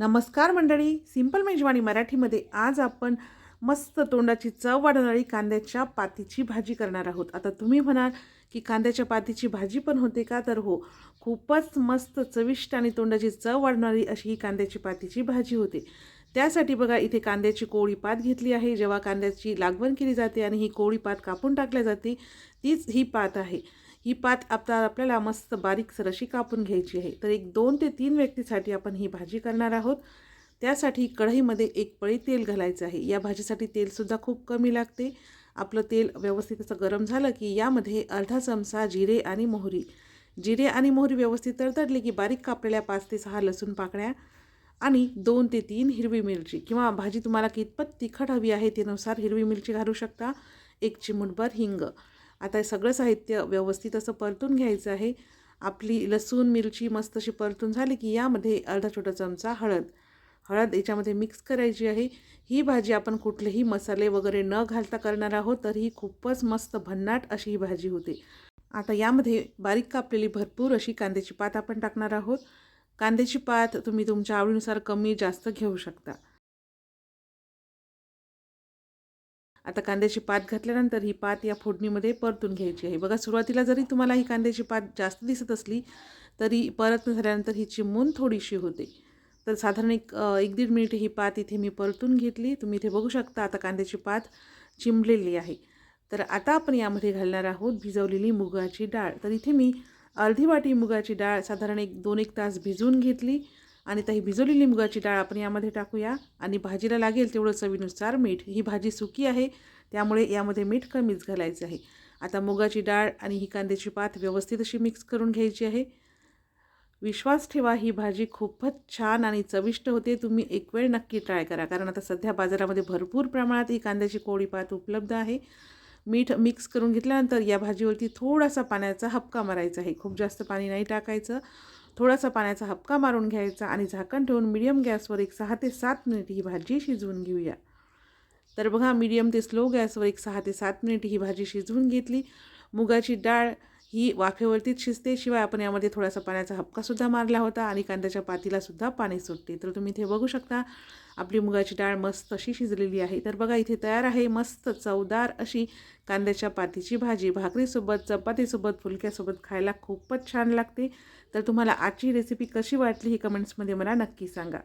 नमस्कार मंडळी. सिंपल मेजवानी मराठीमध्ये आज आपण मस्त तोंडाची चव वाढवणारी कांद्याच्या पातीची भाजी करणार आहोत. आता तुम्ही म्हणाल की कांद्याच्या पातीची भाजी पण होते का? तर हो खूपच मस्त चविष्ट आणि तोंडाची चव वाढणारी अशी ही कांद्याची पातीची भाजी होते. त्यासाठी बघा इथे कांद्याची कोळी पात घेतली आहे. जेव्हा कांद्याची लागवण केली जाते आणि ही कोळी पात कापून टाकल्या जाते तीच ही पात आहे. ही पात आता आपल्याला मस्त बारीक सरशी कापून घ्यायची आहे. तर एक दोन ते तीन व्यक्तीसाठी आपण ही भाजी करणार आहोत. त्यासाठी कढईमध्ये एक पळी तेल घालायचं आहे. या भाजीसाठी तेलसुद्धा खूप कमी लागते. आपलं तेल व्यवस्थित असं गरम झालं की यामध्ये अर्धा चमचा जिरे आणि मोहरी. जिरे आणि मोहरी व्यवस्थित तडतडली की बारीक कापलेल्या पाच ते सहा लसूण पाकळ्या आणि दोन ते तीन हिरवी मिरची किंवा भाजी तुम्हाला कितपत तिखट हवी आहे त्यानुसार हिरवी मिरची घालू शकता. एक चिमूटभर हिंग. आता हे सगळं साहित्य व्यवस्थित असं परतून घ्यायचं आहे. आपली लसूण मिरची मस्त अशी परतून झाली की यामध्ये अर्धा छोटा चमचा हळद. हळद याच्यामध्ये मिक्स करायची आहे. ही भाजी आपण कुठलेही मसाले वगैरे न घालता करणार आहोत तर ही खूपच मस्त भन्नाट अशी ही भाजी होते. आता यामध्ये बारीक कापलेली भरपूर अशी कांद्याची पात आपण टाकणार आहोत. कांद्याची पात तुम्ही तुमच्या आवडीनुसार कमी जास्त घेऊ शकता. आता कांद्याची पात घातल्यानंतर ही पात या फोडणीमध्ये परतून घ्यायची आहे. बघा सुरुवातीला जरी तुम्हाला ही कांद्याची पात जास्त दिसत असली तरी परत झाल्यानंतर ही चिमून थोडीशी होते. तर साधारण एक एक दीड मिनिट ही पात इथे मी परतून घेतली. तुम्ही इथे बघू शकता आता कांद्याची पात चिमलेली आहे. तर आता आपण यामध्ये घालणार आहोत भिजवलेली मुगाची डाळ. तर इथे मी अर्धी वाटी मुगाची डाळ साधारण एक दोन एक तास भिजवून घेतली. आणि आता ही भिजवलेली मुगाची डाळ आपण यामध्ये टाकूया. आणि भाजीला लागेल तेवढं चवीनुसार मीठ. ही भाजी सुकी आहे त्यामुळे यामध्ये मीठ कमीच घालायचं आहे. आता मुगाची डाळ आणि ही कांद्याची पात व्यवस्थित अशी मिक्स करून घ्यायची आहे. विश्वास ठेवा ही भाजी खूपच छान आणि चविष्ट होते. तुम्ही एक वेळ नक्की ट्राय करा. कारण आता सध्या बाजारामध्ये भरपूर प्रमाणात ही कांद्याची कोळी पात उपलब्ध आहे. मीठ मिक्स करून घेतल्यानंतर या भाजीवरती थोडासा पाण्याचा हपका मारायचा आहे. खूप जास्त पाणी नाही टाकायचं. थोडासा पाण्याचा हपका मारून घ्यायचा आणि झाकण ठेवून मिडियम गॅसवर एक सहा ते सात मिनिट ही भाजी शिजवून घेऊया. तर बघा मीडियम ते स्लो गॅसवर एक सहा ते सात मिनिट ही भाजी शिजवून घेतली. मुगाची डाळ ही वाफेवरतीच शिजते. शिवाय आपण यामध्ये थोडासा पाण्याचा हपकासुद्धा मारला होता आणि कांद्याच्या पातीलासुद्धा पाणी सुटते. तर तुम्ही इथे बघू शकता आपली मुगाची डाळ मस्त अशी शिजलेली आहे. तर बघा इथे तयार आहे मस्त चवदार अशी कांद्याच्या पातीची भाजी. भाकरीसोबत चपातीसोबत फुलक्यासोबत खायला खूपच छान लागते. तर तुम्हाला आजची रेसिपी कशी वाटली ही कमेंट्समध्ये मला नक्की सांगा.